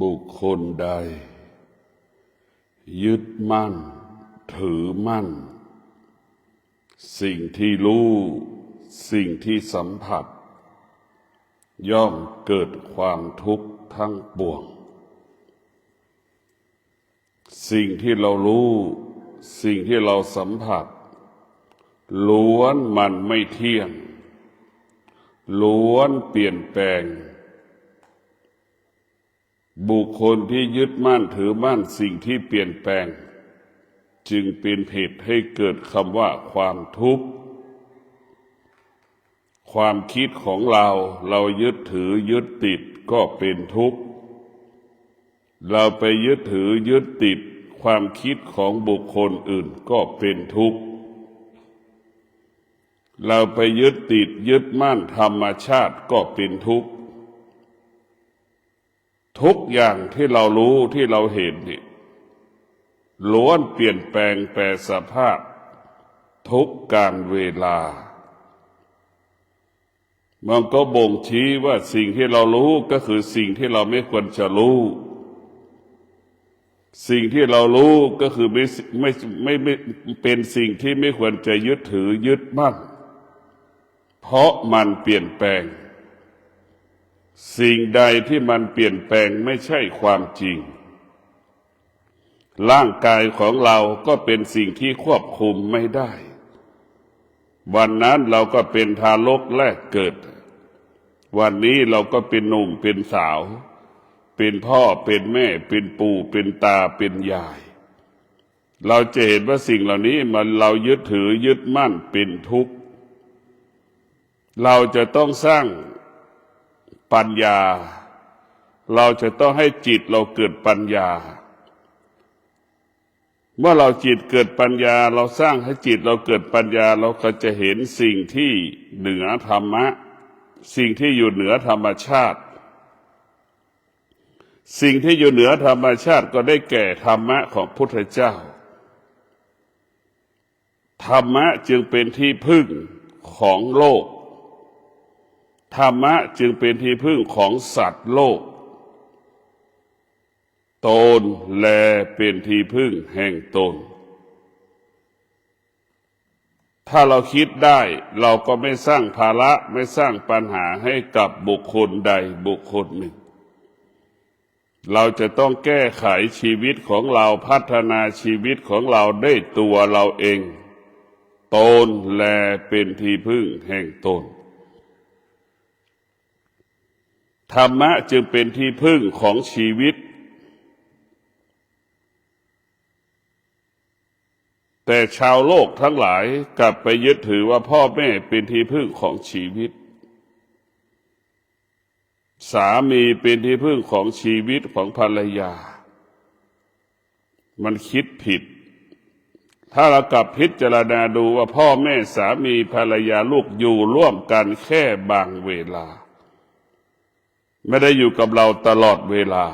บุคคลใด ยึดมั่น ถือมั่น สิ่งที่รู้ สิ่งที่สัมผัส ย่อมเกิดความทุกข์ทั้งปวง สิ่งที่เรารู้ สิ่งที่เราสัมผัส ล้วนมันไม่เที่ยง ล้วนเปลี่ยนแปลง บุคคลที่ยึดมั่นถือมั่นสิ่งที่เปลี่ยนแปลง จึงเป็นเหตุให้เกิดคำว่าความทุกข์ ความคิดของเราเรายึดถือยึดติดก็เป็นทุกข์ เราไปยึดถือยึดติดความคิดของบุคคลอื่นก็เป็นทุกข์ เราไปยึดติดยึดมั่นธรรมชาติก็เป็นทุกข์ ทุกอย่างที่เรารู้ที่เราเห็นนี่ล้วนเปลี่ยนแปลงแปรสภาพ ทุกการเวลา มันก็บ่งชี้ว่าสิ่งที่เรารู้ก็คือสิ่งที่เราไม่ควรจะรู้ สิ่งที่เรารู้ก็คือไม่ไม่ไม่ไม่เป็นสิ่งที่ไม่ควรจะยึดถือยึดมั่น เพราะมันเปลี่ยนแปลง สิ่งใดที่มันเปลี่ยนแปลงไม่ใช่ความจริง ร่างกายของเราก็เป็นสิ่งที่ควบคุมไม่ได้ วันนั้นเราก็เป็นทารกแรกเกิด วันนี้เราก็เป็นหนุ่มเป็นสาว เป็นพ่อเป็นแม่ เป็นปู่เป็นตาเป็นยาย เราจะเห็นว่าสิ่งเหล่านี้มันเรายึดถือยึดมั่นเป็นทุกข์ เราจะต้องสร้าง ปัญญา เราจะต้องให้จิตเราเกิดปัญญา เมื่อเราจิตเกิดปัญญา เราสร้างให้จิตเราเกิดปัญญา เราก็จะเห็นสิ่งที่เหนือธรรมะ สิ่งที่อยู่เหนือธรรมชาติ สิ่งที่อยู่เหนือธรรมชาติก็ได้แก่ธรรมะของพุทธเจ้า ธรรมะจึงเป็นที่พึ่งของโลก ธรรมะจึงเป็นที่พึ่งของสัตว์โลก ตนแลเป็นที่พึ่งแห่งตน ถ้าเราคิดได้เราก็ไม่สร้างภาระไม่สร้างปัญหาให้กับบุคคลใดบุคคลหนึ่ง เราจะต้องแก้ไขชีวิตของเราพัฒนาชีวิตของเราได้ตัวเราเอง ตนแลเป็นที่พึ่งแห่งตน ธรรมะจึงเป็นที่พึ่งของชีวิต แต่ชาวโลกทั้งหลายกลับไปยึดถือว่าพ่อแม่เป็นที่พึ่งของชีวิต สามีเป็นที่พึ่งของชีวิตของภรรยา มันคิดผิด ถ้าเรากลับพิจารณาดูว่าพ่อแม่สามีภรรยาลูกอยู่ร่วมกันแค่บางเวลา ไม่ได้อยู่กับเราตลอดเวลา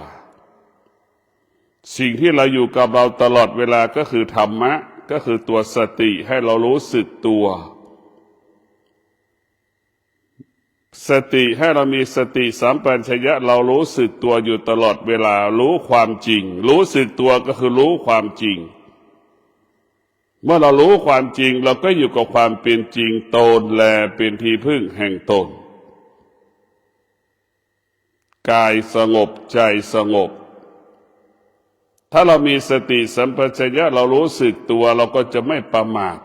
สิ่งที่เราอยู่กับเราตลอดเวลาก็คือธรรมะ ก็คือตัวสติให้เรารู้สึกตัว สติให้เรามีสติสัมปัญญะเรารู้สึกตัวอยู่ตลอดเวลา รู้ความจริง รู้สึกตัวก็คือรู้ความจริง เมื่อเรารู้ความจริงเราก็อยู่กับความเป็นจริงตนแลเป็นที่พึ่งแห่งตน กายสงบใจสงบ ถ้าเรามีสติสัมปชัญญะเรารู้สึกตัวเราก็จะไม่ประมาท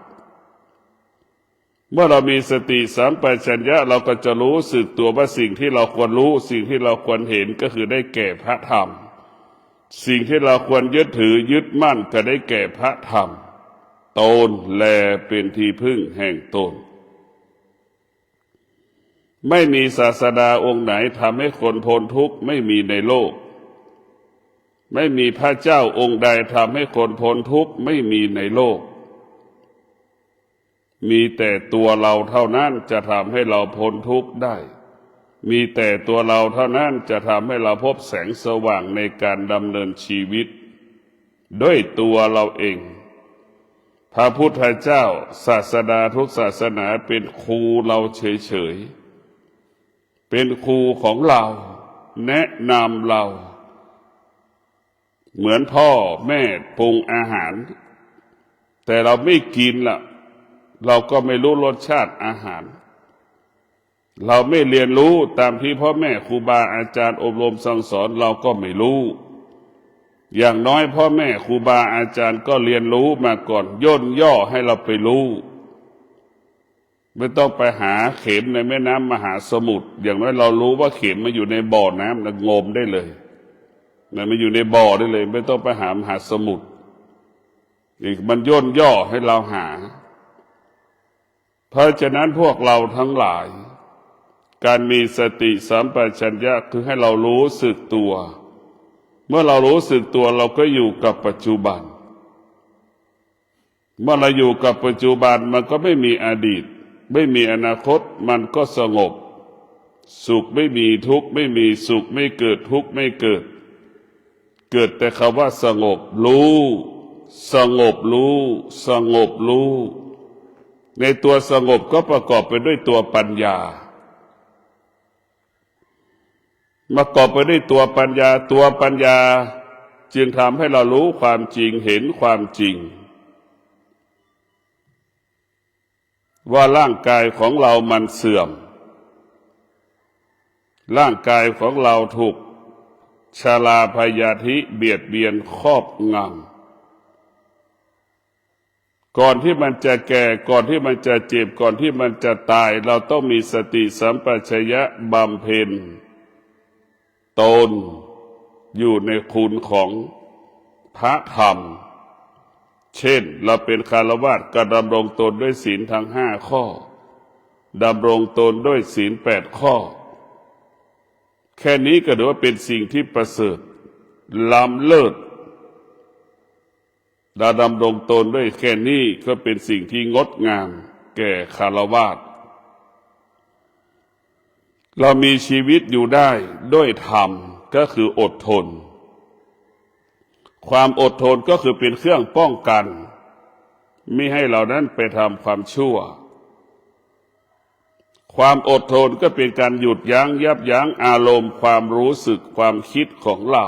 เมื่อเรามีสติสัมปชัญญะเราก็จะรู้สึกตัวว่าสิ่งที่เราควรรู้ สิ่งที่เราควรเห็นก็คือได้แก่พระธรรม สิ่งที่เราควรยึดถือยึดมั่นก็ได้แก่พระธรรมตนแลเป็นที่พึ่งแห่งตน ไม่มีศาสดาองค์ไหนทำให้คนพ้นทุกข์ไม่มีในโลก ไม่มีพระเจ้าองค์ใดทำให้คนพ้นทุกข์ไม่มีในโลก มีแต่ตัวเราเท่านั้นจะทำให้เราพ้นทุกข์ได้ มีแต่ตัวเราเท่านั้นจะทำให้เราพบแสงสว่างในการดำเนินชีวิต ด้วยตัวเราเอง พระพุทธเจ้าศาสดาทุกศาสนาเป็นครูเราเฉยๆ เป็นครูของเรา แนะนำเรา เหมือนพ่อแม่ปรุงอาหาร แต่เราไม่กินล่ะ เราก็ไม่รู้รสชาติอาหาร เราไม่เรียนรู้ตามที่พ่อแม่ครูบาอาจารย์อบรมสั่งสอนเราก็ไม่รู้ อย่างน้อยพ่อแม่ครูบาอาจารย์ก็เรียนรู้มาก่อนย่นย่อให้เราไปรู้ ไม่ต้องไปหาเข็มในแม่น้ำมหาสมุทรอย่างน้อยเรารู้ว่าเข็มมาอยู่ในบ่อน้ำนะงมได้เลยนะมันอยู่ในบ่อได้เลย ไม่ต้องไปหามหาสมุทรอีกมันย่นย่อให้เราหา เพราะฉะนั้นพวกเราทั้งหลาย การมีสติสัมปชัญญะคือให้เรารู้สึกตัว เมื่อเรารู้สึกตัวเราก็อยู่กับปัจจุบัน เมื่อเราอยู่กับปัจจุบันมันก็ไม่มีอดีต ไม่มีอนาคตมันก็สงบ สุขไม่มีทุกข์ไม่มีสุขไม่เกิดทุกข์ไม่เกิด เกิดแต่คำว่าสงบรู้ สงบรู้ สงบรู้ ในตัวสงบก็ประกอบไปด้วยตัวปัญญาประกอบไปด้วยตัวปัญญาตัวปัญญา จึงทำให้เรารู้ความจริงเห็นความจริง ว่าร่างกายของเรามันเสื่อม ร่างกายของเราถูกชาลาพยาธิเบียดเบียนครอบงำก่อนที่มันจะแก่ก่อนที่มันจะเจ็บก่อนที่มันจะตาย เราต้องมีสติสัมปชัญญะบำเพ็ญตนอยู่ในคุณของพระธรรม เช่น เราเป็นคารวาสก็ดำรงตนด้วยศีลทั้งห้าข้อดำรงตนด้วยศีลแปดข้อ แค่นี้ก็ถือว่าเป็นสิ่งที่ประเสริฐล้ำเลิศเราดำรงตนด้วยแค่นี้ก็เป็นสิ่งที่งดงาม แก่คารวาสเรามีชีวิตอยู่ได้ด้วยธรรมก็คืออดทน ความอดทนก็คือเป็นเครื่องป้องกันไม่ให้เรานั้นไปทำความชั่ว ความอดทนก็เป็นการหยุดยั้งยับยั้งอารมณ์ ความรู้สึกความคิดของเรา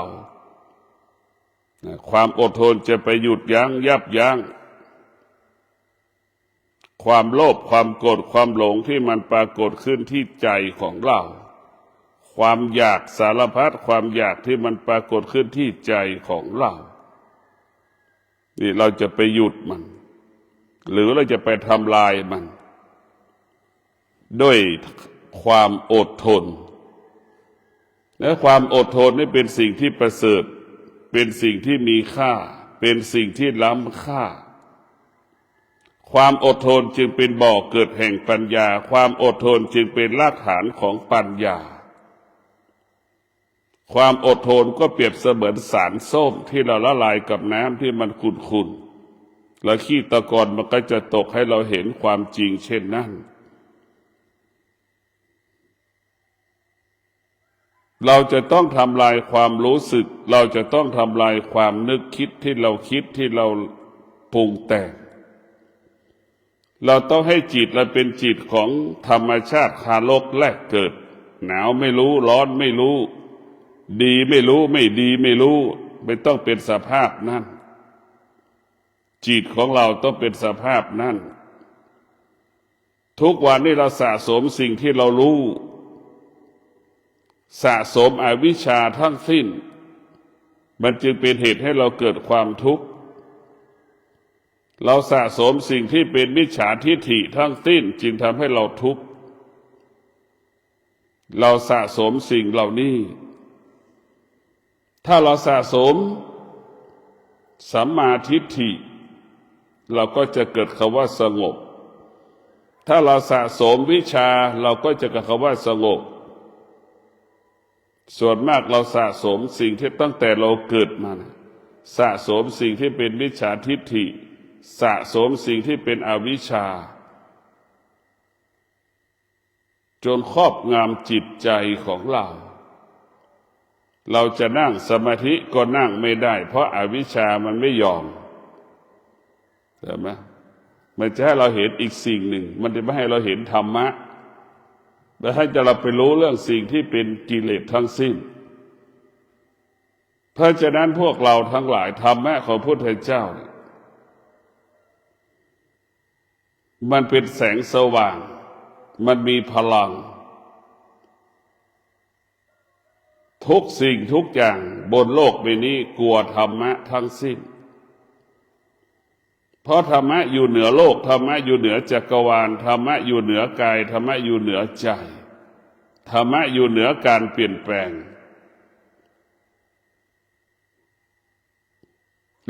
ความอดทนจะไปหยุดยั้งยับยั้งความโลภความโกรธความหลงที่มันปรากฏขึ้นที่ใจของเรา ความอยากสารพัดความอยากที่มันปรากฏขึ้นที่ใจของเรา นี่เราจะไปหยุดมัน หรือเราจะไปทำลายมัน ด้วยความอดทน และความอดทนนี่เป็นสิ่งที่ประเสริฐ เป็นสิ่งที่มีค่า เป็นสิ่งที่ล้ำค่า ความอดทนจึงเป็นบ่อกเกิดแห่งปัญญา ความอดทนจึงเป็นรากฐานของปัญญา ความอดทนก็เปรียบเสมือนสารส้มที่เราละลายกับน้ำที่มันขุ่นๆแล้วขี้ตะกอนมันก็จะตกให้เราเห็นความจริงเช่นนั้นเราจะต้องทำลายความรู้สึก เราจะต้องทำลายความนึกคิดที่เราคิดที่เราปรุงแต่ง เราต้องให้จิตเราเป็นจิตของธรรมชาติคาโลกแรกเกิด หนาวไม่รู้ร้อนไม่รู้ ดีไม่รู้ไม่ดีไม่รู้ ไม่ต้องเป็นสภาพนั้นจิตของเราต้องเป็นสภาพนั้นทุกวันนี้เราสะสมสิ่งที่เรารู้ สะสมอวิชชาทั้งสิ้น มันจึงเป็นเหตุให้เราเกิดความทุกข์ เราสะสมสิ่งที่เป็นมิจฉาทิฏฐิทั้งสิ้นจึงทำให้เราทุกข์ เราสะสมสิ่งเหล่านี้ ถ้าเราสะสมสัมมาทิฏฐิ เราก็จะเกิดคำว่าสงบ ถ้าเราสะสมวิชาเราก็จะเกิดคำว่าสงบ ส่วนมากเราสะสมสิ่งที่ตั้งแต่เราเกิดมานะสะสมสิ่งที่เป็นมิจฉาทิฏฐิ สะสมสิ่งที่เป็นอวิชชา จนครอบงำจิตใจของเรา เราจะนั่งสมาธิก็นั่งไม่ได้ เพราะอาวิชชามันไม่ยอมใช่ไหมมันจะให้เราเห็นอีกสิ่งหนึ่ง มันจะไม่ให้เราเห็นธรรมะแล้วให้จะเราไปรู้เรื่องสิ่งที่เป็นกิเลสทั้งสิ้น เพราะฉะนั้นพวกเราทั้งหลายธรรมะของพระพุทธเจ้า มันเป็นแสงสว่าง มันมีพลัง ทุกสิ่งทุกอย่างบนโลกใบนี้กลัวธรรมะทั้งสิ้น เพราะธรรมะอยู่เหนือโลกธรรมะอยู่เหนือจักรวาลธรรมะอยู่เหนือกายธรรมะอยู่เหนือใจธรรมะอยู่เหนือการเปลี่ยนแปลง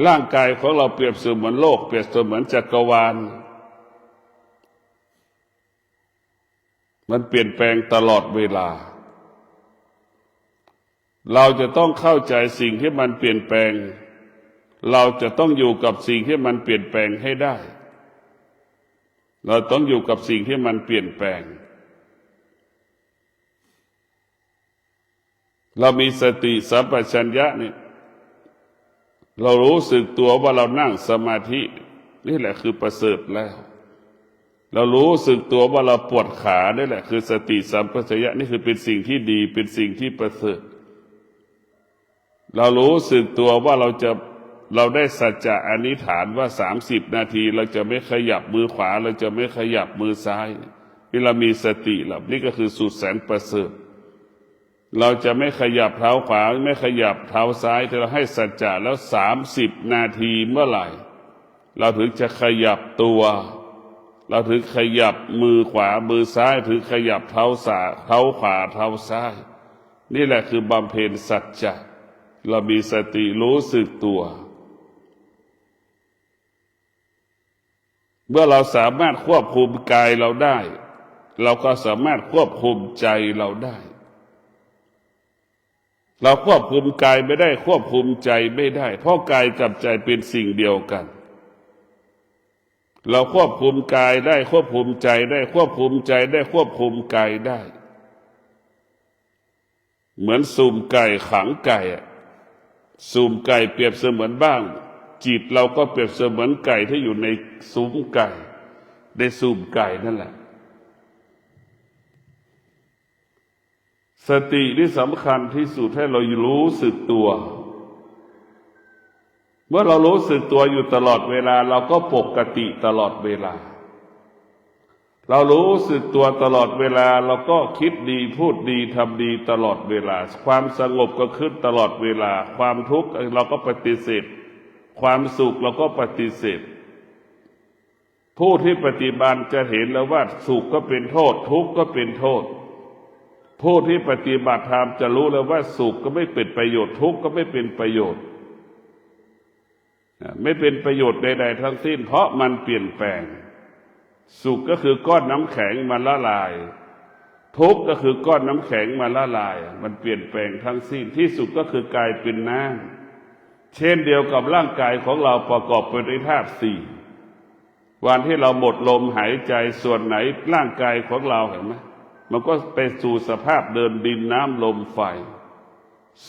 ร่างกายของเราเปรียบเสมือนโลก เปรียบเสมือนจักรวาล มันเปลี่ยนแปลงตลอดเวลา เราจะต้องเข้าใจสิ่งที่มันเปลี่ยนแปลง เราจะต้องอยู่กับสิ่งที่มันเปลี่ยนแปลงให้ได้ เราต้องอยู่กับสิ่งที่มันเปลี่ยนแปลง เรามีสติสัมปชัญญะเนี่ยเรารู้สึกตัวว่าเรานั่งสมาธินี่แหละคือประเสริฐแล้ว เรารู้สึกตัวว่าเราปวดขานี่แหละคือสติสัมปชัญญะนี่คือเป็นสิ่งที่ดีเป็นสิ่งที่ประเสริฐ เรารู้สึกตัวว่าเราจะเราได้สัจจะอนิฐานว่าสามสิบนาที เราจะไม่ขยับมือขวา เราจะไม่ขยับมือซ้ายนี่เรามีสติหลับนี่ก็คือสุดแสนประเสริฐเราจะไม่ขยับเท้าขวาไม่ขยับเท้าซ้ายแต่เราให้สัจจะแล้วสามสิบนาทีเมื่อไหร่ เราถึงจะขยับตัว เราถึงขยับมือขวามือซ้ายถึงขยับเท้าสายเท้าขวาเท้าซ้าย นี่แหละคือบำเพ็ญสัจจะ เรามีสติรู้สึกตัว เมื่อเราสามารถควบคุมกายเราได้ เราก็สามารถควบคุมใจเราได้ เราควบคุมกายไม่ได้ควบคุมใจไม่ได้ เพราะกายกับใจเป็นสิ่งเดียวกัน เราควบคุมกายได้ควบคุมใจได้ควบคุมใจได้ควบคุมกายได้ เหมือนสุ่มไก่ขังไก่อะ สุ่มไก่เปรียบเสมือนบ้าง จิตเราก็เปรียบเสมือนไก่ที่อยู่ในซุ้มไก่ ในสุ่มไก่นั่นแหละ สตินี่สำคัญที่สุดให้เรารู้สึกตัว เมื่อเรารู้สึกตัวอยู่ตลอดเวลา เราก็ปกติตลอดเวลา เรารู้สึกตัวตลอดเวลาเราก็คิดดีพูดดีทำดีตลอดเวลา ความสงบก็ขึ้นตลอดเวลา ความทุกข์เราก็ปฏิเสธ ความสุขเราก็ปฏิเสธ ผู้ที่ปฏิบัติจะเห็นแล้วว่าสุขก็เป็นโทษ ทุกข์ก็เป็นโทษ ผู้ที่ปฏิบัติธรรมจะรู้แล้วว่าสุขก็ไม่เป็นประโยชน์ทุกข์ก็ไม่เป็นประโยชน์ไม่เป็นประโยชน์ใด ๆ ทั้งสิ้น เพราะมันเปลี่ยนแปลง สุขก็คือก้อนน้ำแข็งมาละลาย ทุกข์ก็คือก้อนน้ำแข็งมาละลาย มันเปลี่ยนแปลงทั้งสิ้นที่สุดก็คือกลายเป็นน้ำเช่นเดียวกับร่างกายของเราประกอบไปด้วยธาตุสี่วันที่เราหมดลมหายใจส่วนไหนร่างกายของเราเห็นไหมมันก็ไปสู่สภาพเดินดินน้ำลมไฟ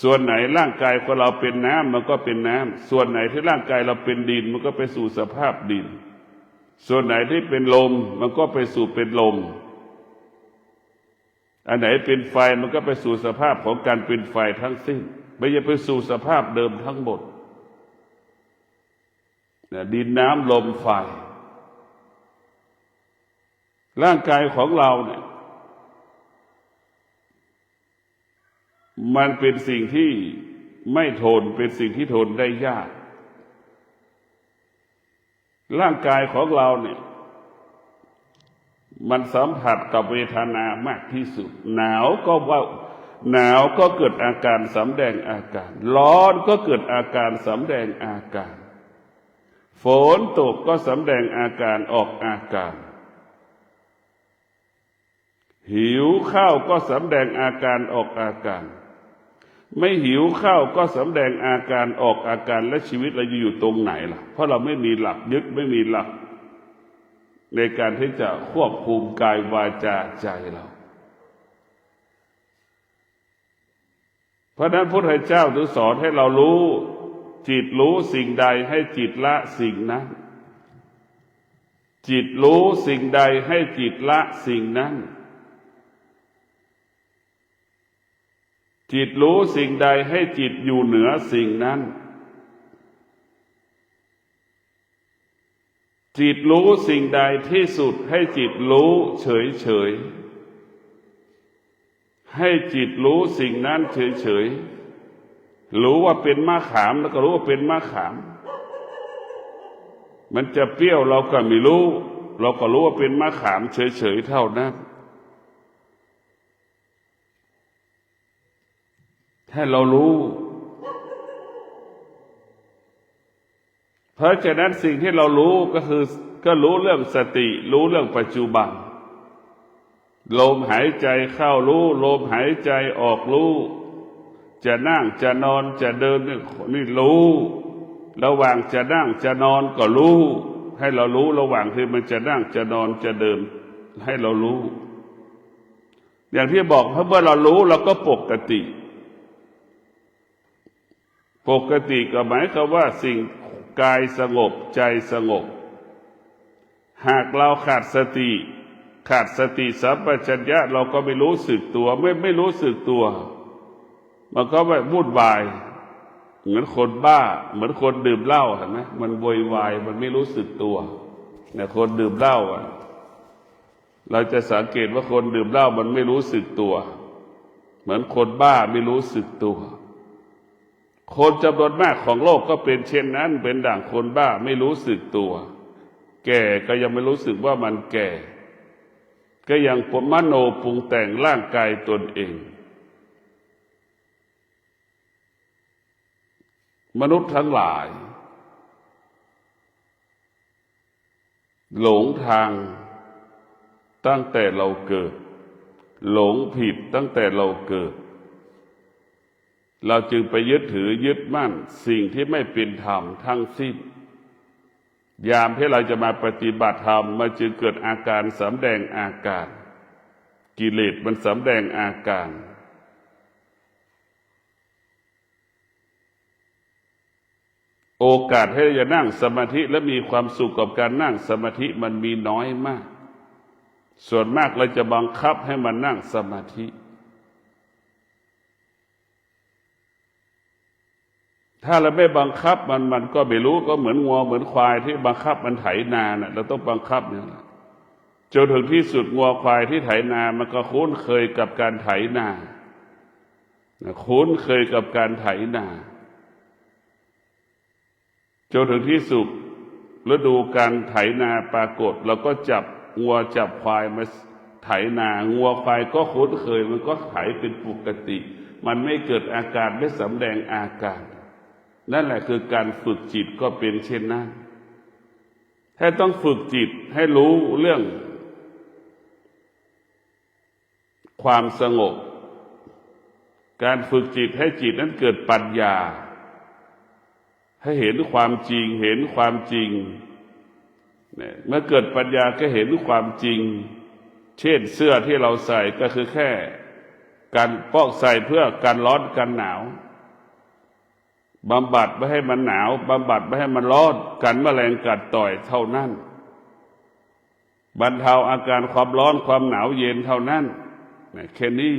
ส่วนไหนร่างกายของเราเป็นน้ำมันก็เป็นน้ำส่วนไหนที่ร่างกายเราเป็นดิน มันก็ไปสู่สภาพดิน ส่วนไหนที่เป็นลมมันก็ไปสู่เป็นลม อันไหนเป็นไฟมันก็ไปสู่สภาพของการเป็นไฟทั้งสิ้น ไม่ใช่ไปสู่สภาพเดิมทั้งหมดดินน้ำลมไฟ ร่างกายของเราเนี่ยมันเป็นสิ่งที่ไม่ทนเป็นสิ่งที่ทนได้ยาก ร่างกายของเราเนี่ย มันสัมผัสกับเวทนามากที่สุด หนาวก็ว่าหนาวก็เกิดอาการสำแดงอาการ ร้อนก็เกิดอาการสำแดงอาการ ฝนตกก็สำแดงอาการออกอาการ หิวข้าวก็สำแดงอาการออกอาการ ไม่หิวข้าวก็สำแดงอาการออกอาการและชีวิตเราจะอยู่ตรงไหนล่ะ เพราะเราไม่มีหลักยึดไม่มีหลัก ในการที่จะควบคุมกายวาจาใจเรา เพราะนั้นพระพุทธเจ้าถึงสอนให้เรารู้ จิตรู้สิ่งใดให้จิตละสิ่งนั้น จิตรู้สิ่งใดให้จิตละสิ่งนั้น จิตรู้สิ่งใดให้จิตอยู่เหนือสิ่งนั้น จิตรู้สิ่งใดที่สุดให้จิตรู้เฉยเฉยให้จิตรู้สิ่งนั้นเฉยเฉยรู้ว่าเป็นมะขามแล้วก็รู้ว่าเป็นมะขาม มันจะเปรี้ยวเราก็ไม่รู้ เราก็รู้ว่าเป็นมะขามเฉยๆเท่านั้น ให้เรารู้ เพราะฉะนั้นสิ่งที่เรารู้ก็คือ ก็รู้เรื่องสติ รู้เรื่องปัจจุบัน ลมหายใจเข้ารู้ ลมหายใจออกรู้ จะนั่งจะนอนจะเดินนี่นี่รู้ ระหว่างจะนั่งจะนอนก็รู้ ให้เรารู้ระหว่างที่มันจะนั่งจะนอนจะเดิน ให้เรารู้ อย่างที่บอกเพราะเมื่อเรารู้เราก็ปกติ ปกติก็หมายความว่าสิ่งกายสงบใจสงบ หากเราขาดสติ ขาดสติสัมปชัญญะเราก็ไม่รู้สึกตัว ไม่ไม่รู้สึกตัว มันก็แบบวุ่นวาย เหมือนคนบ้า เหมือนคนดื่มเหล้าเห็นไหมมันโวยวายมันไม่รู้สึกตัวเนี่ยคนดื่มเหล้าอะ เราจะสังเกตว่าคนดื่มเหล้ามันไม่รู้สึกตัว เหมือนคนบ้าไม่รู้สึกตัว คนจำนวนมากของโลกก็เป็นเช่นนั้น เป็นด่างคนบ้าไม่รู้สึกตัว แก่ก็ยังไม่รู้สึกว่ามันแก่ ก็ยังปมโนปรุงแต่งร่างกายตนเอง มนุษย์ทั้งหลาย หลงทางตั้งแต่เราเกิด หลงผิดตั้งแต่เราเกิด เราจึงไปยึดถือยึดมั่น สิ่งที่ไม่เป็นธรรมทั้งสิ้น ยามที่เราจะมาปฏิบัติธรรมมันจึงเกิดอาการสำแดงอาการ กิเลสมันสำแดงอาการโอกาสให้จะนั่งสมาธิและมีความสุขกับการนั่งสมาธิมันมีน้อยมาก ส่วนมากเราจะบังคับให้มันนั่งสมาธิ ถ้าเราไม่บังคับมันมันก็ไม่รู้ก็เหมือนงัวเหมือนควายที่บังคับมันไถนาเน่ะเราต้องบังคับเนี่ยจนถึงที่สุดงัวควายที่ไถนามันก็คุ้นเคยกับการไถนาคุ้นเคยกับการไถนาจนถึงที่สุดฤดูการไถนาปรากฏเราก็จับงัวจับควายมาไถนางัวควายก็คุ้นเคย มันก็ไถเป็นปกติ มันไม่เกิดอาการไม่สำแดงอาการ นั่นแหละคือการฝึกจิตก็เป็นเช่นนั้นถ้าต้องฝึกจิตให้รู้เรื่อง ความสงบ การฝึกจิตให้จิตนั้นเกิดปัญญา ให้เห็นความจริง เห็นความจริงเนี่เมื่อเกิดปัญญาก็เห็นความจริง เช่นเสื้อที่เราใส่ก็คือแค่ การปอกใส่เพื่อการร้อนกันหนาว บำบัดไม่ให้มันหนาวบำบัดไม่ให้มันร้อนกันแมลงกัดต่อยเท่านั้น บรรเทาอาการความร้อนความหนาวเย็นเท่านั้นเนี่ยแค่นี้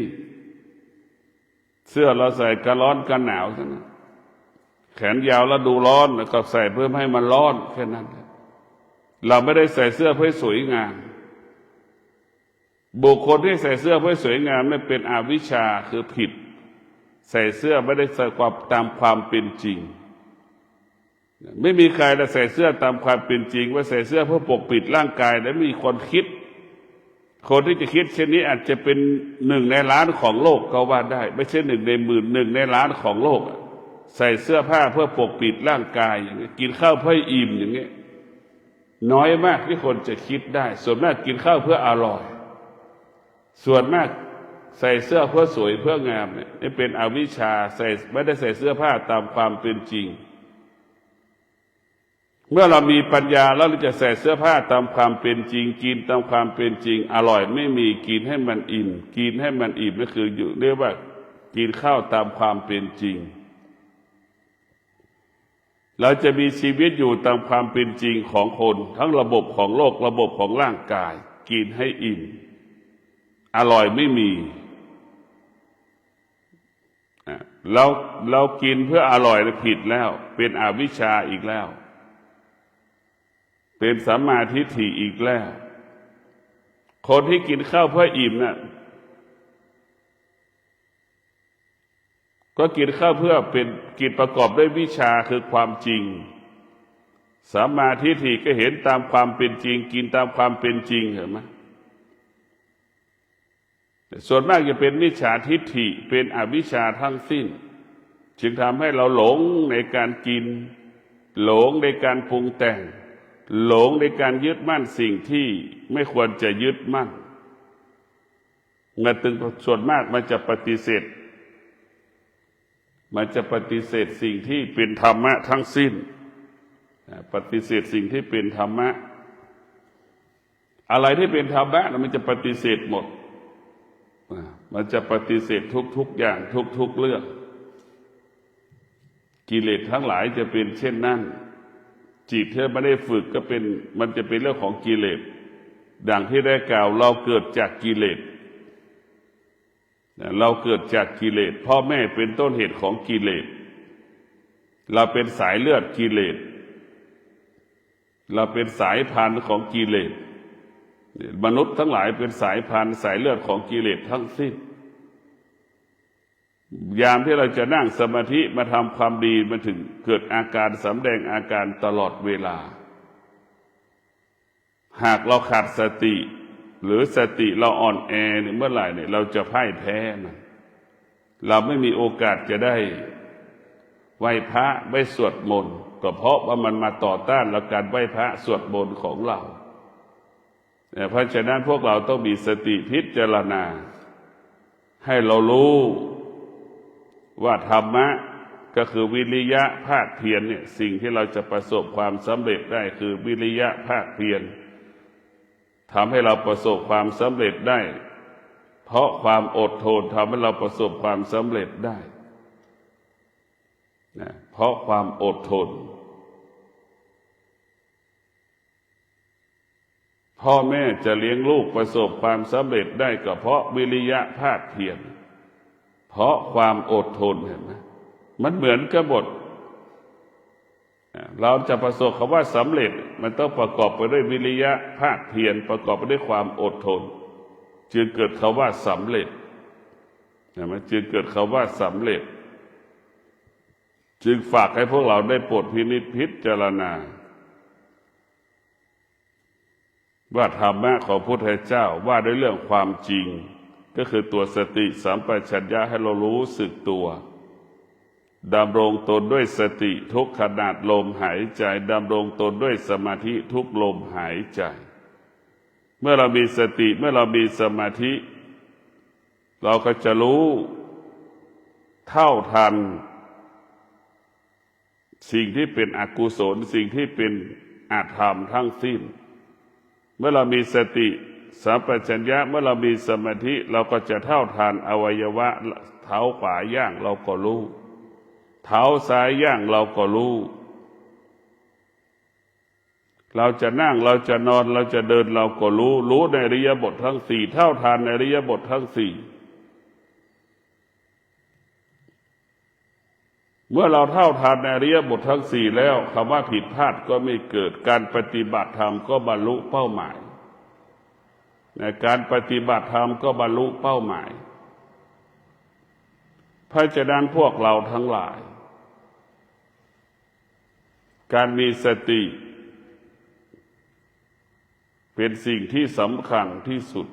เสื้อเราใส่กันร้อนกันหนาวเท่านั้นแขนยาวแล้วดูร้อนแล้วก็ใส่เพื่อให้มันร้อนแค่นั้น เราไม่ได้ใส่เสื้อเพื่อสวยงาม บุคคลที่ใส่เสื้อเพื่อสวยงามนั่นเป็นอวิชชาคือผิด ใส่เสื้อไม่ได้ใส่ความตามความเป็นจริง ไม่มีใครจะใส่เสื้อตามความเป็นจริง ว่าใส่เสื้อเพื่อปกปิดร่างกายและมีคนคิด คนที่จะคิดเช่นนี้อาจจะเป็นหนึ่งในล้านของโลกก็ว่าได้ ไม่ใช่หนึ่งในหมื่นหนึ่งในล้านของโลก ใส่เสื้อผ้าเพื่อปกปิดร่างกายอย่างนี้กินข้าวเพื่ออิ่มอย่างนี้น้อยมากที่คนจะคิดได้ ส่วนมากกินข้าวเพื่ออร่อย ส่วนมาก ใส่เสื้อเพื่อสวยเพื่องามเนี่ยนี่เป็นอวิชชาใส่ไม่ได้ใส่เสื้อผ้าตามความเป็นจริง เมื่อเรามีปัญญาแล้วเราจะใส่เสื้อผ้าตามความเป็นจริง กินตามความเป็นจริง อร่อยไม่มีกินให้มันอิ่มกินให้มันอิ่มก็คืออยู่เรียกว่ากินข้าวตามความเป็นจริง เราจะมีชีวิตอยู่ตามความเป็นจริงของคน ทั้งระบบของโลกระบบของร่างกาย กินให้อิ่มอร่อยไม่มี อะ เราเรากินเพื่ออร่อยผิดแล้ว เป็นอวิชชาอีกแล้ว เป็นสัมมาทิฏฐิอีกแล้ว คนที่กินข้าวเพื่ออิ่มน่ะก็กินข้าวเพื่อเป็นกินประกอบด้วยวิชาคือความจริงสัมมาทิฏฐิก็เห็นตามความเป็นจริง กินตามความเป็นจริงเห็นไหม ส่วนมากจะเป็นมิจฉาทิฏฐิเป็นอวิชชาทั้งสิ้น จึงทำให้เราหลงในการกิน หลงในการปรุงแต่ง หลงในการยึดมั่นสิ่งที่ไม่ควรจะยึดมั่นมันตึงส่วนมากมันจะปฏิเสธ มันจะปฏิเสธสิ่งที่เป็นธรรมะทั้งสิ้น ปฏิเสธสิ่งที่เป็นธรรมะ อะไรที่เป็นธรรมะมันจะปฏิเสธหมด มันจะปฏิเสธทุกๆอย่างทุกๆเรื่อง กิเลสทั้งหลายจะเป็นเช่นนั้น จิตเธอไม่ได้ฝึกก็เป็นมันจะเป็นเรื่องของกิเลสดังที่ได้กล่าวเราเกิดจากกิเลสเราเกิดจากกิเลสพ่อแม่เป็นต้นเหตุของกิเลสเราเป็นสายเลือดกิเลสเราเป็นสายพันธุ์ของกิเลส มนุษย์ทั้งหลายเป็นสายพันธุ์สายเลือดของกิเลสทั้งสิ้น ยามที่เราจะนั่งสมาธิมาทำความดีมันถึงเกิดอาการสำแดงอาการตลอดเวลา หากเราขาดสติ หรือสติเราอ่อนแอเนี่ยเมื่อไหร่เนี่ยเราจะพ่ายแพ้มันเราไม่มีโอกาสจะได้ไหว้พระไม่สวดมนต์ก็เพราะว่ามันมาต่อต้านเราการไหว้พระสวดมนต์ของเรา เพราะฉะนั้นพวกเราต้องมีสติพิจารณา ให้เรารู้ว่าธรรมะก็คือวิริยะภาคเพียรเนี่ยสิ่งที่เราจะประสบความสำเร็จได้คือวิริยะภาคเพียรทำให้เราประสบความสำเร็จได้ เพราะความอดทนทำให้เราประสบความสำเร็จได้นะเพราะความอดทน พ่อแม่จะเลี้ยงลูกประสบความสำเร็จได้ก็เพราะวิริยะภาคเพียรเพราะความอดทนเห็นไหมมันเหมือนกับหมดเราจะประสบคำว่าสำเร็จมันต้องประกอบไปด้วยวิริยะภาคเพียรประกอบไปด้วยความอดทน จึงเกิดคำว่าสำเร็จเห็นไหมจึงเกิดคำว่าสำเร็จ จึงฝากให้พวกเราได้โปรดพินิจพิจารณา ว่าธรรมะของพระพุทธเจ้าว่าด้วยเรื่องความจริง ก็คือตัวสติสัมปชัญญะให้เรารู้สึกตัวดำรงตนด้วยสติทุกขนาดลมหายใจดำรงตนด้วยสมาธิทุกลมหายใจ เมื่อเรามีสติเมื่อเรามีสมาธิ เราก็จะรู้ เท่าทัน สิ่งที่เป็นอกุศลสิ่งที่เป็นอาธรรมทั้งสิ้น มื่อเรามีสติสัมปชัญญะเมื่อเรามีสมาธิเราก็จะเท่าทานอวัยวะ เท้าขวาย่างเราก็รู้ เท้าซ้ายย่างเราก็รู้ เราจะนั่งเราจะนอนเราจะเดินเราก็รู้ รู้ในอริยบททั้งสี่เท่าทานในอริยบททั้งสี่ เมื่อเราเท่าทานในอริยบททั้งสี่แล้วคำว่าผิดพลาดก็ไม่เกิดการปฏิบัติธรรมก็บรรลุเป้าหมายในการปฏิบัติธรรมก็บรรลุเป้าหมายพราะฉะนั้นพวกเราทั้งหลาย การมีสติ เป็นสิ่งที่สำคัญที่สุด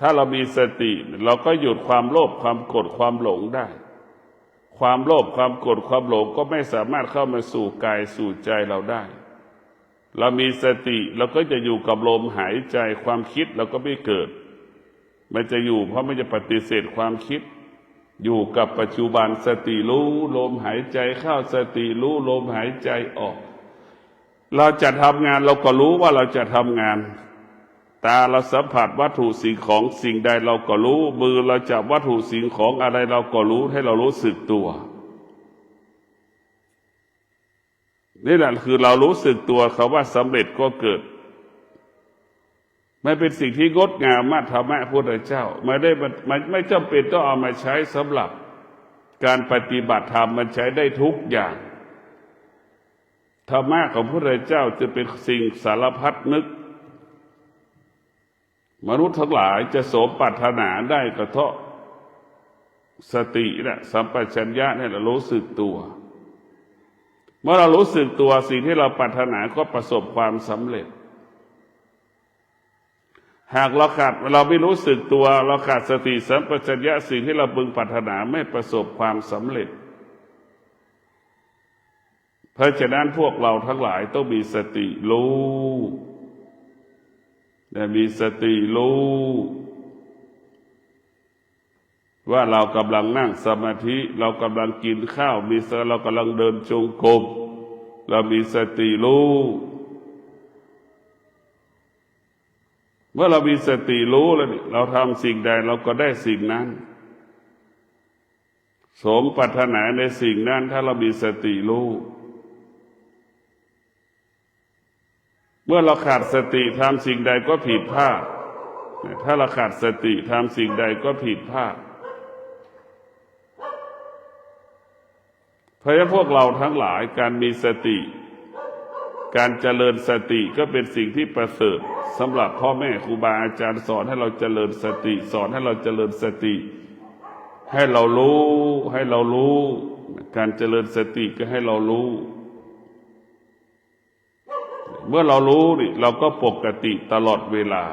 ถ้าเรามีสติเราก็หยุดความโลภความโกรธความหลงได้ ความโลภความโกรธความหลงก็ไม่สามารถเข้ามาสู่กายสู่ใจเราได้ เรามีสติเราก็จะอยู่กับลมหายใจความคิดเราก็ไม่เกิด มันจะอยู่เพราะมันจะปฏิเสธความคิด อยู่กับปัจจุบันสติรู้ลมหายใจเข้าสติรู้ลมหายใจออก เราจะทำงานเราก็รู้ว่าเราจะทำงาน ตาเราสัมผัสวัตถุสิ่งของสิ่งใดเราก็รู้ มือเราจับวัตถุสิ่งของอะไรเราก็รู้ให้เรารู้สึกตัวนี่แหละคือเรารู้สึกตัวคาว่าสำเร็จก็เกิดไม่เป็นสิ่งที่งดงามมากธรรมะพุทธเจ้าไม่ได้มันไม่จำเป็นต้องเอามาใช้สำหรับ การปฏิบัติธรรมมันใช้ได้ทุกอย่างธรรมะของพระพุทธเจ้าจะเป็นสิ่งสารพัดนึก มนุษย์ทั้งหลายจะสมปรารถนาได้ก็เพราะสติและสัมปชัญญะเนี่ยเรารู้สึกตัว เมื่อเรารู้สึกตัวสิ่งที่เราปรารถนาก็ประสบความสำเร็จ หากเราขาดเราไม่รู้สึกตัว เราขาดสติสัมปชัญญะสิ่งที่เราบึงปรารถนาไม่ประสบความสำเร็จ เพราะฉะนั้นพวกเราทั้งหลายต้องมีสติรู้ และมีสติรู้ว่าเรากำลังนั่งสมาธิ เรากำลังกินข้าว มีสเรากำลังเดินจงกรมเรามีสติรู้เมื่อเรามีสติรู้แล้วนี่เราทำสิ่งใดเราก็ได้สิ่งนั้น สมปรารถนาในสิ่งนั้นถ้าเรามีสติรู้ เมื่อเราขาดสติทำสิ่งใดก็ผิดพลาดถ้าเราขาดสติทำสิ่งใดก็ผิดพลาดเพราะฉะนั้นพวกเราทั้งหลายการมีสติ การเจริญสติก็เป็นสิ่งที่ประเสริฐสำหรับพ่อแม่ครูบาอาจารย์สอนให้เราเจริญสติ สอนให้เราเจริญสติ ให้เรารู้ ให้เรารู้ การเจริญสติก็ให้เรารู้ เมื่อเรารู้นี่เราก็ปกติตลอดเวลา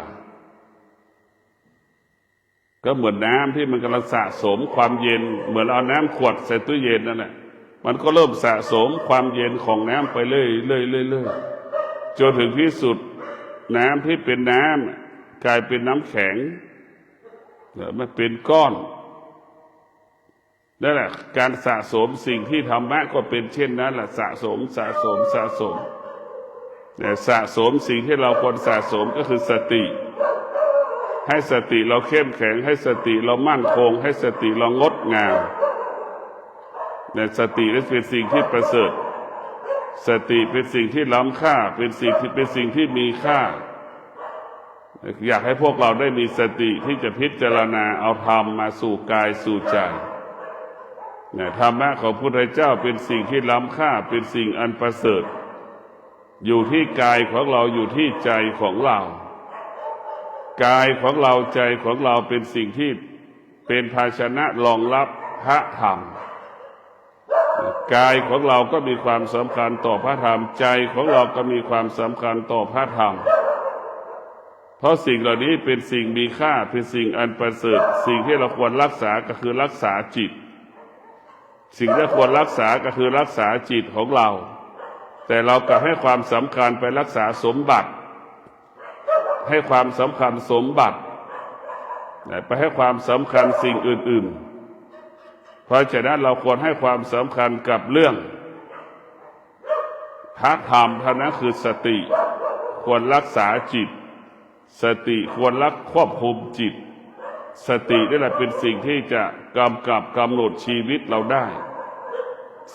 ก็เหมือนน้ำที่มันกำลังสะสมความเย็น เหมือนเอาน้ำขวดใส่ตู้เย็นนั่นแหละมันก็เริ่มสะสมความเย็นของน้ำไปเรื่อยเรื่อยเรื่อยเรื่อยจนถึงที่สุด น้ำที่เป็นน้ำกลายเป็นน้ำแข็งแล้วมันเป็นก้อนนั่นแหละการสะสมสิ่งที่ธรรมะก็เป็นเช่นนั้นแหละสะสมสะสมสะสมแต่ส สะสมสิ่งที่เราควรสะสมก็คือสติ ให้สติเราเข้มแข็ง ให้สติเรามั่นคง ให้สติเรางดงามแต่สตินั้นเป็นสิ่งที่ประเสริฐ สติเป็นสิ่งที่ล้ำค่า เป็นสิ่งที่เป็นสิ่งที่มีค่า อยากให้พวกเราได้มีสติที่จะพิจารณาเอาธรรมมาสู่กายสู่ใจเนี่ยธรรมะของพระพุทธเจ้าเป็นสิ่งที่ล้ำค่า เป็นสิ่งอันประเสริฐ อยู่ที่กายของเราอยู่ที่ใจของเรา กายของเราใจของเราเป็นสิ่งที่เป็นภาชนะรองรับพระธรรม กายของเราก็มีความสำคัญต่อพระธรรม ใจของเราก็มีความสำคัญต่อพระธรรม เพราะสิ่งเหล่านี้เป็นสิ่งมีค่าเป็นสิ่งอันประเสริฐ สิ่งที่เราควรรักษาก็คือรักษาจิต สิ่งที่ควรรักษาก็คือรักษาจิตของเรา แต่เรากลับให้ความสำคัญไปรักษาสมบัติ ให้ความสำคัญสมบัติ ไปให้ความสำคัญสิ่งอื่น ๆ เพราะฉะนั้นเราควรให้ความสำคัญกับเรื่องพระธรรมท่านั้นคือสติ ควรรักษาจิต สติควรรักควบคุมจิต สตินี่แหละเป็นสิ่งที่จะกำกับกำหนดชีวิตเราได้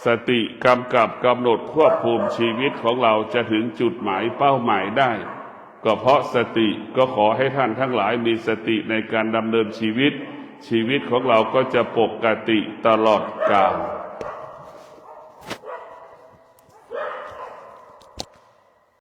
สติกำกับกำหนดควบคุมชีวิตของเราจะถึงจุดหมายเป้าหมายได้ ก็เพราะสติก็ขอให้ท่านทั้งหลายมีสติในการดำเนินชีวิต ชีวิตของเราก็จะปกติตลอดกาล